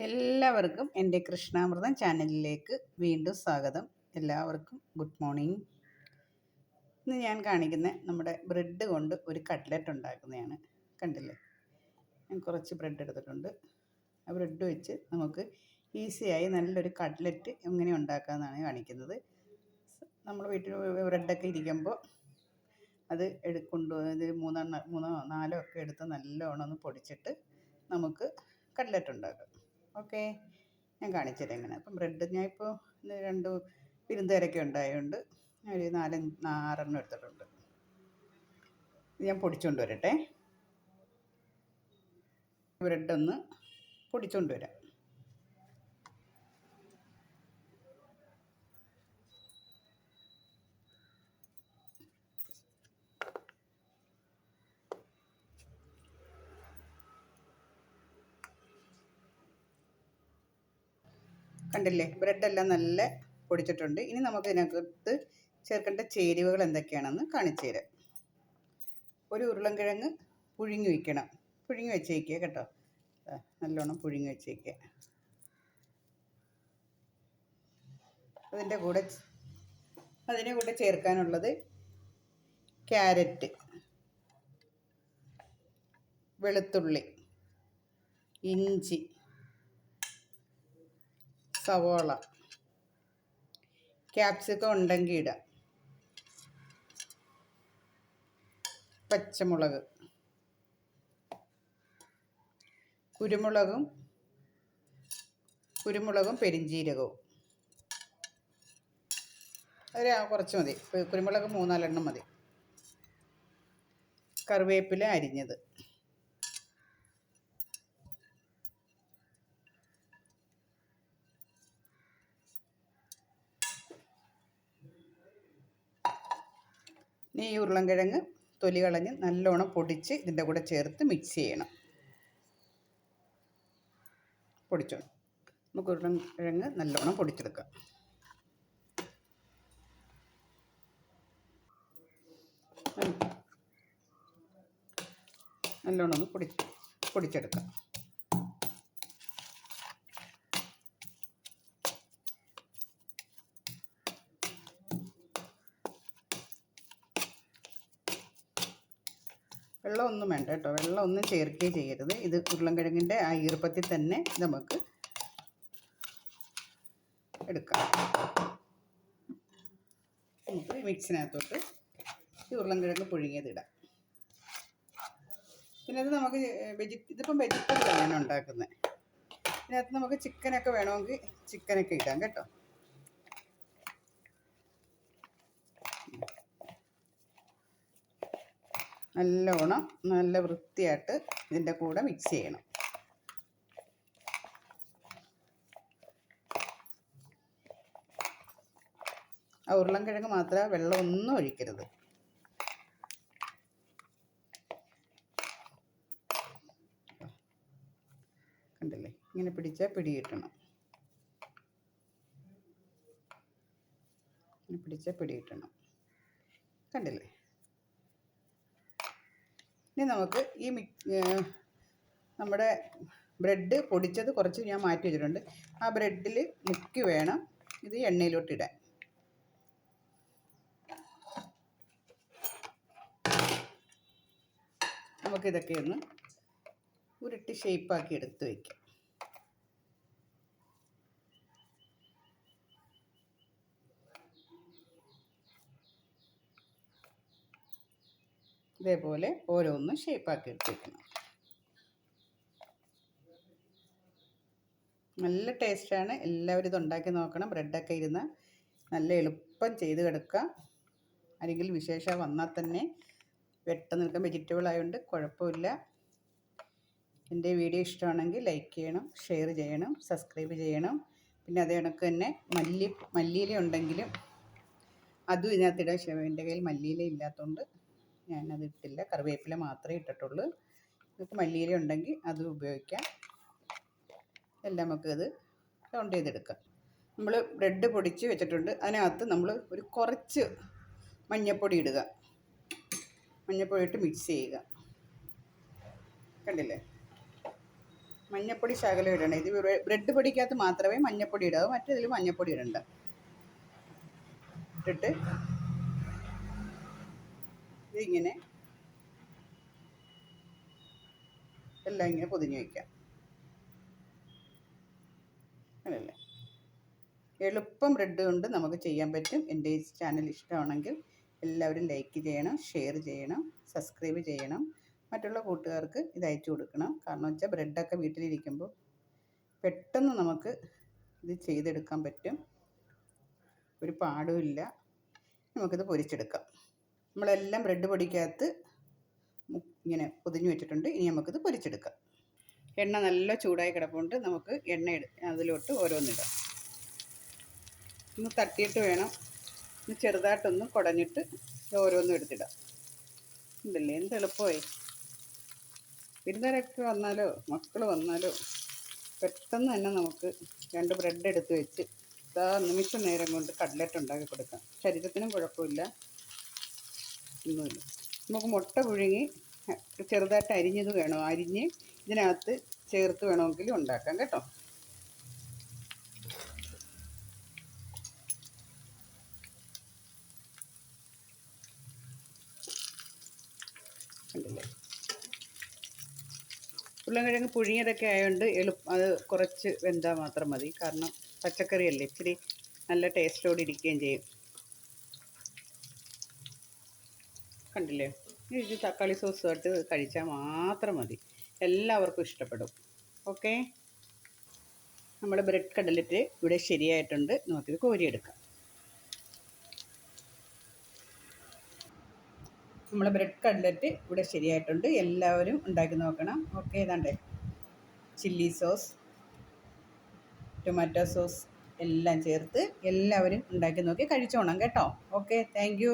എല്ലാവർക്കും എന്റെ കൃഷ്ണാമൃതം ചാനലിലേക്ക് വീണ്ടും സ്വാഗതം. എല്ലാവർക്കും ഗുഡ് മോർണിംഗ്. ഇന്ന് ഞാൻ കാണിക്കുന്ന നമ്മുടെ ബ്രെഡ് കൊണ്ട് ഒരു കട്ട്ലറ്റ് ഉണ്ടാക്കുന്നതാണ്. കണ്ടില്ലേ? ഞാൻ കുറച്ച് ബ്രെഡ് എടുത്തിട്ടുണ്ട്. ആ ബ്രെഡ് വെച്ച് നമുക്ക് ഈസിയായി നല്ലൊരു കട്ട്ലറ്റ് എങ്ങനെ ഉണ്ടാക്കാമെന്നാണ് കാണിക്കുന്നത്. നമ്മൾ വീട്ടിൽ ബ്രെഡൊക്കെ ഇരിക്കുമ്പോൾ അത് എടുക്കൊണ്ട്. ഇത് മൂന്നെണ്ണം മൂന്നോ നാലോ ഒക്കെ എടുത്ത് നല്ലോണം ഒന്ന് പൊടിച്ചിട്ട് നമുക്ക് കട്ട്ലറ്റ് ഉണ്ടാക്കാം. ഓക്കെ. ഞാൻ കാണിച്ചു തരാം എങ്ങനെ അപ്പം ബ്രെഡ് ഞാൻ ഇപ്പോൾ രണ്ട് വിരുന്നുകാരൊക്കെ ഉണ്ടായതുകൊണ്ട് ഒരു നാലഞ്ച് ആറെണ്ണം എടുത്തിട്ടുണ്ട്. ഞാൻ പൊടിച്ചുകൊണ്ട് വരട്ടെ. ബ്രെഡ് ഒന്ന് പൊടിച്ചുകൊണ്ട് വരാം. കണ്ടില്ലേ? ബ്രെഡെല്ലാം നല്ല പൊടിച്ചിട്ടുണ്ട്. ഇനി നമുക്ക് ഇതിനകത്ത് ചേർക്കേണ്ട ചേരുവകൾ എന്തൊക്കെയാണെന്ന് കാണിച്ചു തരാം. ഒരു ഉരുളൻകിഴങ്ങ് പുഴുങ്ങി വയ്ക്കണം. പുഴുങ്ങി വെച്ചേക്കുക കേട്ടോ. നല്ലോണം പുഴുങ്ങി വെച്ചേക്കുക അതിന്റെ കൂടെ അതിന്റെ കൂടെ ചേർക്കാനുള്ളത് ക്യാരറ്റ് വെളുത്തുള്ളി ഇഞ്ചി സവോള. ക്യാപ്സിക്കം ഉണ്ടെങ്കിൽ ഇടാം. പച്ചമുളക്. കുരുമുളകും കുരുമുളകും പെരിഞ്ജീരകവും അതിൽ കുറച്ച് മതി. കുരുമുളക് മൂന്നാലെണ്ണം മതി. കറിവേപ്പില അരിഞ്ഞത്. ഇനി ഈ ഉരുളൻകിഴങ്ങ് തൊലി കളഞ്ഞ് നല്ലോണം പൊടിച്ച് ഇതിന്റെ കൂടെ ചേർത്ത് മിക്സ് ചെയ്യണം. പൊടിച്ചോ? നമുക്ക് ഉരുളൻകിഴങ്ങ് നല്ലോണം പൊടിച്ചെടുക്കാം. നല്ലോണം ഒന്ന് പൊടി പൊടിച്ചെടുക്കാം. വെള്ളം ഒന്നും വേണ്ട കേട്ടോ. വെള്ളമൊന്നും ചേർക്കുകയും ചെയ്യരുത്. ഇത് ഉരുളൻകിഴങ്ങിന്റെ ആ ഈർപ്പത്തിൽ തന്നെ നമുക്ക് എടുക്കാം. നമുക്ക് മിക്സിനകത്തോട്ട് ഈ ഉരുളൻകിഴങ്ങ് പുഴുങ്ങിയതിടാം പിന്നെ അത് നമുക്ക് വെജി ഇതിപ്പം വെജിറ്റബിളാണ് ഉണ്ടാക്കുന്നത്. ഇതിനകത്ത് നമുക്ക് ചിക്കനൊക്കെ വേണമെങ്കിൽ ചിക്കനൊക്കെ ഇടാം കേട്ടോ. നല്ലോണം നല്ല വൃത്തിയായിട്ട് ഇതിന്റെ കൂടെ മിക്സ് ചെയ്യണം. ആ ഉരുളൻകിഴങ്ങ് മാത്രമേ വെള്ളം ഒന്നും ഒഴിക്കരുത്. കണ്ടില്ലേ? ഇങ്ങനെ പിടിച്ചാൽ പിടി കിട്ടണം. ഇങ്ങനെ പിടിച്ചാൽ പിടി കിട്ടണം. കണ്ടില്ലേ? ഇനി നമുക്ക് ഈ നമ്മുടെ ബ്രെഡ് പൊടിച്ചത് കുറച്ച് ഞാൻ മാറ്റി വെച്ചിട്ടുണ്ട്. ആ ബ്രെഡിൽ മുക്കി വേണം ഇത് എണ്ണയിലോട്ട് ഇടാൻ. നമുക്കിതൊക്കെ ഒന്ന് ഉരുട്ടി ഷേപ്പാക്കി എടുത്ത് വയ്ക്കാം ഇതേപോലെ ഓരോന്നും ഷേപ്പാക്കി എടുത്തേക്കണം. നല്ല ടേസ്റ്റാണ് എല്ലാവരും ഇത് ഉണ്ടാക്കി നോക്കണം. ബ്രെഡൊക്കെ ഇരുന്ന് നല്ല എളുപ്പം ചെയ്ത് കിടക്കാം അല്ലെങ്കിൽ വിശേഷം വന്നാൽ തന്നെ പെട്ടെന്ന് നിൽക്കാൻ വെജിറ്റബിൾ ആയതുകൊണ്ട് കുഴപ്പമില്ല. എന്റെ വീഡിയോ ഇഷ്ടമാണെങ്കിൽ ലൈക്ക് ചെയ്യണം ഷെയർ ചെയ്യണം സബ്സ്ക്രൈബ് ചെയ്യണം. പിന്നെ അതേ കണക്ക് തന്നെ മല്ലി മല്ലിയില ഉണ്ടെങ്കിലും അതും ഇതിനകത്തിടാൻ എന്റെ കയ്യിൽ മല്ലിയില ഇല്ലാത്തതുകൊണ്ട് ഞാനത് ഇട്ടില്ല. കറിവേപ്പില മാത്രമേ ഇട്ടിട്ടുള്ളൂ. നിങ്ങൾക്ക് മല്ലിയില ഉണ്ടെങ്കിൽ അത് ഉപയോഗിക്കാം. എല്ലാം നമുക്കത് റൗണ്ട് ചെയ്തെടുക്കാം. നമ്മൾ ബ്രെഡ് പൊടിച്ച് വെച്ചിട്ടുണ്ട്. അതിനകത്ത് നമ്മൾ ഒരു കുറച്ച് മഞ്ഞൾപ്പൊടി ഇടുക. മഞ്ഞൾപ്പൊടി ഇട്ട് മിക്സ് ചെയ്യുക. കണ്ടില്ലേ? മഞ്ഞപ്പൊടി ശകലം ഇടണം. ഇത് ബ്രെഡ് പൊടിക്കകത്ത് മാത്രമേ മഞ്ഞപ്പൊടി ഇടാവൂ. മറ്റേതിൽ മഞ്ഞപ്പൊടി ഇടണ്ട. ഇട്ടിട്ട് ഇതിങ്ങനെ എല്ലാം ഇങ്ങനെ പൊതിഞ്ഞ് വയ്ക്കാം അങ്ങനല്ലേ എളുപ്പം ബ്രെഡ് കൊണ്ട് നമുക്ക് ചെയ്യാൻ പറ്റും. എന്റെ ഈ ചാനൽ ഇഷ്ടമാണെങ്കിൽ എല്ലാവരും ലൈക്ക് ചെയ്യണം ഷെയർ ചെയ്യണം സബ്സ്ക്രൈബ് ചെയ്യണം. മറ്റുള്ള കൂട്ടുകാർക്ക് ഇത് അയച്ചു കൊടുക്കണം. കാരണം വെച്ചാൽ ബ്രെഡൊക്കെ വീട്ടിലിരിക്കുമ്പോൾ പെട്ടെന്ന് നമുക്ക് ഇത് ചെയ്തെടുക്കാൻ പറ്റും. ഒരു പാടുമില്ല നമുക്കിത് പൊരിച്ചെടുക്കാം. നമ്മളെല്ലാം ബ്രെഡ് പൊടിക്കകത്ത് ഇങ്ങനെ പൊതിഞ്ഞു വെച്ചിട്ടുണ്ട്. ഇനി നമുക്കിത് പൊരിച്ചെടുക്കാം. എണ്ണ നല്ല ചൂടായി കിടപ്പുണ്ട്. നമുക്ക് എണ്ണ അതിലോട്ട് ഓരോന്നിടാം. ഒന്ന് തട്ടിയിട്ട് വേണം. ഒന്ന് ചെറുതായിട്ടൊന്ന് കുടഞ്ഞിട്ട് ഓരോന്നും എടുത്തിടാം. ഉണ്ടല്ലേ? എന്ത് എളുപ്പമായി വിരുന്നരൊക്കെ വന്നാലോ മക്കൾ വന്നാലോ പെട്ടെന്ന് തന്നെ നമുക്ക് രണ്ട് ബ്രെഡ് എടുത്ത് വെച്ച് ഇതാ നിമിഷ നേരം കൊണ്ട് കട്ട്ലറ്റ് ഉണ്ടാക്കി കൊടുക്കാം. ശരീരത്തിനും കുഴപ്പമില്ല. ഒന്നുമില്ല നമുക്ക് മുട്ട പുഴുങ്ങി ചെറുതായിട്ട് അരിഞ്ഞത് വേണം. അരിഞ്ഞ് ഇതിനകത്ത് ചേർത്ത് വേണമെങ്കിൽ ഉണ്ടാക്കാം കേട്ടോ. ഉരുളൻകിഴങ്ങ് പുഴുങ്ങിയതൊക്കെ ആയതുകൊണ്ട് എളു അത് കുറച്ച് വെന്താൽ മാത്രം മതി. കാരണം പച്ചക്കറിയല്ലേ ഇച്ചിരി നല്ല ടേസ്റ്റോടെ ഇരിക്കുകയും ചെയ്യും. കണ്ടില്ലേ? ഇത് തക്കാളി സോസ് ഇട്ട് കഴിച്ചാൽ മാത്രം മതി. എല്ലാവർക്കും ഇഷ്ടപ്പെടും. ഓക്കെ നമ്മുടെ ബ്രെഡ് കടലിറ്റ് ഇവിടെ ശരിയായിട്ടുണ്ട്. നമുക്കിത് കോരിയെടുക്കാം. നമ്മളെ ബ്രെഡ് കട്ലറ്റ് ഇവിടെ ശരിയായിട്ടുണ്ട്. എല്ലാവരും ഉണ്ടാക്കി നോക്കണം. ഓക്കെ ഏതാണ്ടേ ചില്ലി സോസ് ടൊമാറ്റോ സോസ് എല്ലാം ചേർത്ത് എല്ലാവരും ഉണ്ടാക്കി നോക്കി കഴിച്ചോണം കേട്ടോ. Okay thank